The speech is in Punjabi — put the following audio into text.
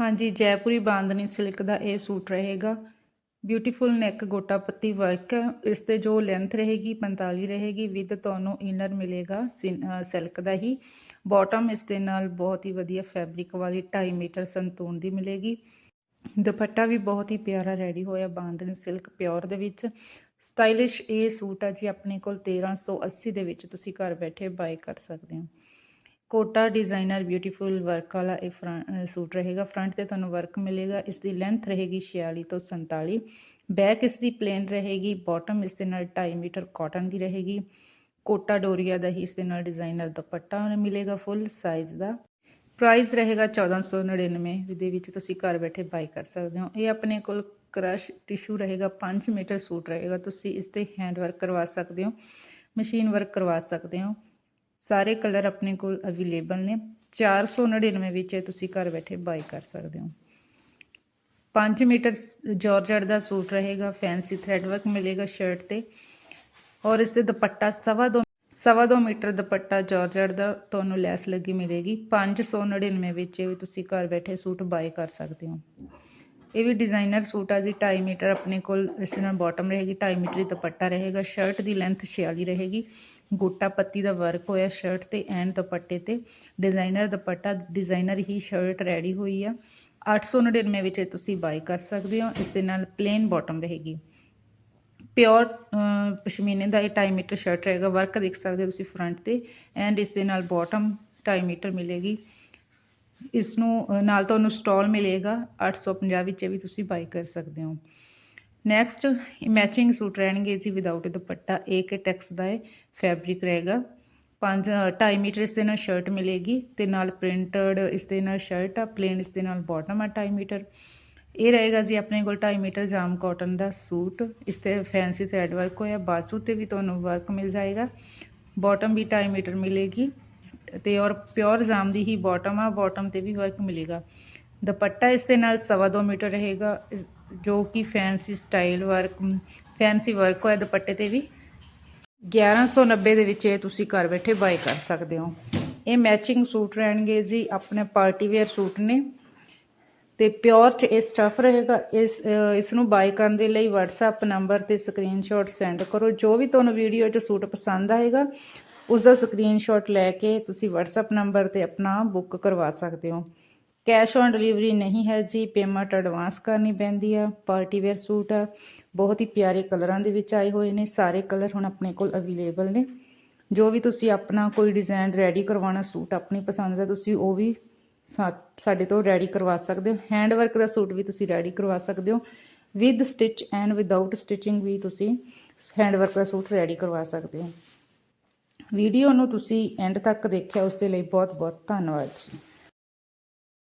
ਹਾਂਜੀ, ਜੈਪੁਰੀ ਬਾਂਦਨੀ ਸਿਲਕ ਦਾ ਇਹ ਸੂਟ ਰਹੇਗਾ। ਬਿਊਟੀਫੁਲ ਨੈਕ ਗੋਟਾ ਪੱਤੀ ਵਰਕ ਹੈ ਇਸ ਤੇ ਜੋ ਲੈਂਥ ਰਹੇਗੀ 45 ਰਹੇਗੀ ਵਿਦ ਤੁਹਾਨੂੰ ਇਨਰ ਮਿਲੇਗਾ ਸਿਲਕ ਦਾ ਹੀ। ਬਾਟਮ ਇਸ ਦੇ ਨਾਲ ਬਹੁਤ ਹੀ ਵਧੀਆ ਫੈਬਰਿਕ ਵਾਲੀ 2.5 ਮੀਟਰ ਸੰਤੂਨ ਦੀ ਮਿਲੇਗੀ। ਦੁਪੱਟਾ ਵੀ ਬਹੁਤ ਹੀ ਪਿਆਰਾ ਰੈਡੀ ਹੋਇਆ ਬਾਂਦਨੀ ਸਿਲਕ ਪਿਓਰ ਦੇ ਵਿੱਚ। ਸਟਾਈਲਿਸ਼ ਇਹ ਸੂਟ ਹੈ ਜੀ, ਆਪਣੇ ਕੋਲ 1380 ਦੇ ਵਿੱਚ ਤੁਸੀਂ ਘਰ ਬੈਠੇ ਬਾਈ ਕਰ ਸਕਦੇ ਹੋ। ਕੋਟਾ ਡਿਜ਼ਾਈਨਰ ਬਿਊਟੀਫੁਲ ਵਰਕ ਵਾਲਾ ਇਹ ਫਰੰ- ਸੂਟ ਰਹੇਗਾ। ਫਰੰਟ ਤੇ ਤੁਹਾਨੂੰ ਵਰਕ ਮਿਲੇਗਾ। ਇਸ ਦੀ ਲੈਂਥ ਰਹੇਗੀ 46 ਤੋਂ 47 ਬੈਕ ਇਸ ਦੀ ਪਲੇਨ ਰਹੇਗੀ। ਬਾਟਮ ਇਸ ਦੇ ਨਾਲ 2.5 ਮੀਟਰ ਕਾਟਨ ਦੀ ਰਹੇਗੀ। ਕੋਟਾ ਡੋਰੀਆ ਦਾ ਹੀ ਇਸ ਦੇ ਨਾਲ ਡਿਜ਼ਾਈਨਰ ਦੁਪੱਟਾ ਮਿਲੇਗਾ ਫੁੱਲ ਸਾਈਜ਼ ਦਾ। ਪ੍ਰਾਈਸ ਰਹੇਗਾ 1499 ਜਿਹਦੇ ਵਿੱਚ ਤੁਸੀਂ ਘਰ ਬੈਠੇ ਬਾਈ ਕਰ ਸਕਦੇ ਹੋ। ਇਹ ਆਪਣੇ ਕੋਲ ਕ੍ਰਸ਼ ਟਿਸ਼ੂ ਰਹੇਗਾ। 5 ਮੀਟਰ ਸੂਟ ਰਹੇਗਾ। ਤੁਸੀਂ ਇਸ ਤੇ ਹੈਂਡ ਵਰਕ ਕਰਵਾ ਸਕਦੇ ਹੋ। ਮਸ਼ੀਨ ਵਰਕ ਕਰਵਾ ਸਕਦੇ ਹੋ। ਸਾਰੇ ਕਲਰ ਆਪਣੇ ਕੋਲ ਅਵੇਲੇਬਲ ਨੇ। 499 ਵਿੱਚ ਇਹ ਤੁਸੀਂ ਘਰ ਬੈਠੇ ਬਾਈ ਕਰ ਸਕਦੇ ਹੋ। 5 ਮੀਟਰ ਜਾਰਜਟ ਦਾ ਸੂਟ ਰਹੇਗਾ, ਫੈਂਸੀ ਥ੍ਰੈਡ ਵਰਕ ਮਿਲੇਗਾ ਸ਼ਰਟ ਤੇ। ਔਰ ਇਸ 'ਤੇ ਦੁਪੱਟਾ ਸਵਾ ਦੋ ਸਵਾ ਦੋ ਮੀਟਰ ਦੁਪੱਟਾ ਜਾਰਜਟ ਦਾ ਤੁਹਾਨੂੰ ਲੈਸ ਲੱਗੀ ਮਿਲੇਗੀ। 599 ਵਿੱਚ ਇਹ ਵੀ ਤੁਸੀਂ ਘਰ ਬੈਠੇ ਸੂਟ ਬਾਈ ਕਰ ਸਕਦੇ ਹੋ। ਇਹ ਵੀ ਡਿਜ਼ਾਈਨਰ ਸੂਟ ਆ ਜੀ 2.5 ਮੀਟਰ ਆਪਣੇ ਕੋਲ ਇਸ ਨਾਲ ਬਾਟਮ ਰਹੇਗੀ 2.5 ਮੀਟਰ ਦੀ ਦੁਪੱਟਾ ਰਹੇਗਾ ਸ਼ਰਟ ਦੀ ਲੈਂਥ 46 ਰਹੇਗੀ। ਗੋਟਾ ਪੱਤੀ ਦਾ ਵਰਕ ਹੋਇਆ ਸ਼ਰਟ ਤੇ ਐਂਡ ਦੁਪੱਟੇ ਤੇ। ਡਿਜ਼ਾਈਨਰ ਦੁਪੱਟਾ ਡਿਜ਼ਾਈਨਰ ਹੀ ਸ਼ਰਟ ਰੈਡੀ ਹੋਈ ਆ। 899 ਵਿੱਚ ਤੁਸੀਂ ਬਾਈ ਕਰ ਸਕਦੇ ਹੋ। ਇਸ ਦੇ ਨਾਲ ਪਲੇਨ ਬਾਟਮ ਰਹੇਗੀ। ਪਿਓਰ ਪਸ਼ਮੀਨੇ ਦਾ ਇਹ 2.5 ਮੀਟਰ ਸ਼ਰਟ ਰਹੇਗਾ। ਵਰਕ ਦੇਖ ਸਕਦੇ ਹੋ ਤੁਸੀਂ ਫਰੰਟ ਤੇ। ਐਂਡ ਇਸ ਦੇ ਨਾਲ ਬਾਟਮ 2.5 ਮੀਟਰ ਮਿਲੇਗੀ। ਇਸ ਨੂੰ ਨਾਲ ਤੁਹਾਨੂੰ ਸਟਾਲ ਮਿਲੇਗਾ। 850 ਵਿੱਚ ਵੀ ਤੁਸੀਂ ਬਾਈ ਕਰ ਸਕਦੇ ਹੋ। ਨੈਕਸਟ ਮੈਚਿੰਗ ਸੂਟ ਰਹਿਣਗੇ ਜੀ ਵਿਦਆਊਟ ਦੁਪੱਟਾ। ਇੱਕ ਟੈਕਸ ਦਾ ਹੈ ਫੈਬਰਿਕ ਰਹੇਗਾ। 5 2.5 ਮੀਟਰ ਇਸ ਦੇ ਨਾਲ ਸ਼ਰਟ ਮਿਲੇਗੀ ਤੇ ਨਾਲ ਪ੍ਰਿੰਟਡ ਇਸ ਦੇ ਨਾਲ ਸ਼ਰਟ ਆ ਪਲੇਨ ਇਸ ਦੇ ਨਾਲ ਬਾਟਮ ਆ 2.5 ਮੀਟਰ। ਇਹ ਰਹੇਗਾ ਜੀ ਆਪਣੇ ਕੋਲ 2.5 ਮੀਟਰ ਜਾਮ ਕਾਟਨ ਦਾ ਸੂਟ। ਇਸ ਤੇ ਫੈਂਸੀ ਥ੍ਰੈਡ ਵਰਕ ਹੋਇਆ, ਬਾਸੂ ਤੇ ਵੀ ਤੁਹਾਨੂੰ ਵਰਕ ਮਿਲ ਜਾਏਗਾ। ਬਾਟਮ ਵੀ 2.5 ਮੀਟਰ ਮਿਲੇਗੀ ਤੇ ਔਰ ਪਿਓਰ ਜਾਮ ਦੀ ਹੀ ਬਾਟਮ ਆ ਬਾਟਮ ਤੇ ਵੀ ਵਰਕ ਮਿਲੇਗਾ। ਦੁਪੱਟਾ ਇਸ ਦੇ ਨਾਲ ਸਵਾ ਦੋ ਮੀਟਰ ਰਹੇਗਾ। ਇਸ- ਜੋ ਕਿ fancy style work fancy work ਹੋਇਆ ਦੁਪੱਟੇ ਤੇ ਵੀ। 1190 ਦੇ ਵਿੱਚ ਇਹ ਤੁਸੀਂ ਘਰ ਬੈਠੇ ਬਾਈ ਕਰ ਸਕਦੇ ਹੋ। ਇਹ ਮੈਚਿੰਗ ਸੂਟ ਰਹਿਣਗੇ ਜੀ ਆਪਣੇ ਪਾਰਟੀ ਵੇਅਰ ਸੂਟ ਨੇ। ਤੇ ਪਿਓਰ ਚ ਇਹ ਸਟਫ ਰਹੇਗਾ। ਇਸ ਅ, ਇਸ ਨੂੰ ਬਾਈ ਕਰਨ ਦੇ ਲਈ WhatsApp ਨੰਬਰ ਤੇ ਸਕਰੀਨਸ਼ਾਟ ਸੈਂਡ ਕਰੋ। ਜੋ ਵੀ ਤੁਹਾਨੂੰ ਵੀਡੀਓ 'ਚ ਸੂਟ ਪਸੰਦ ਆਏਗਾ ਉਸ ਦਾ ਸਕਰੀਨਸ਼ਾਟ ਲੈ ਕੇ ਤੁਸੀਂ WhatsApp ਨੰਬਰ ਤੇ ਆਪਣਾ ਬੁੱਕ ਕਰਵਾ ਸਕਦੇ ਹੋ। ਕੈਸ਼ ਔਨ ਡਿਲੀਵਰੀ ਨਹੀਂ ਹੈ ਜੀ, ਪੇਮੈਂਟ ਐਡਵਾਂਸ ਕਰਨੀ ਪੈਂਦੀ ਆ, ਪਾਰਟੀ ਵੇਅਰ ਸੂਟ ਆ, ਬਹੁਤ ਹੀ ਪਿਆਰੇ ਕਲਰਾਂ ਦੇ ਵਿੱਚ ਆਏ ਹੋਏ ਨੇ, ਸਾਰੇ ਕਲਰ ਹੁਣ ਆਪਣੇ ਕੋਲ ਅਵੇਲੇਬਲ ਨੇ। ਜੋ ਵੀ ਤੁਸੀਂ ਆਪਣਾ ਕੋਈ ਡਿਜ਼ਾਈਨ ਰੈਡੀ ਕਰਵਾਉਣਾ ਸੂਟ ਆਪਣੀ ਪਸੰਦ ਦਾ, ਤੁਸੀਂ ਉਹ ਵੀ ਸਾਡੇ ਤੋਂ ਰੈਡੀ ਕਰਵਾ ਸਕਦੇ ਹੋ। ਹੈਂਡ ਵਰਕ ਦਾ ਸੂਟ ਵੀ ਤੁਸੀਂ ਰੈਡੀ ਕਰਵਾ ਸਕਦੇ ਹੋ। With stitch and without stitching ਵੀ ਤੁਸੀਂ ਹੈਂਡ ਵਰਕ ਦਾ ਸੂਟ ਰੈਡੀ ਕਰਵਾ ਸਕਦੇ ਹੋ। ਵੀਡੀਓ ਨੂੰ ਤੁਸੀਂ ਐਂਡ ਤੱਕ ਦੇਖਿਆ, ਉਸ ਦੇ ਲਈ ਬਹੁਤ ਬਹੁਤ ਧੰਨਵਾਦ ਜੀ।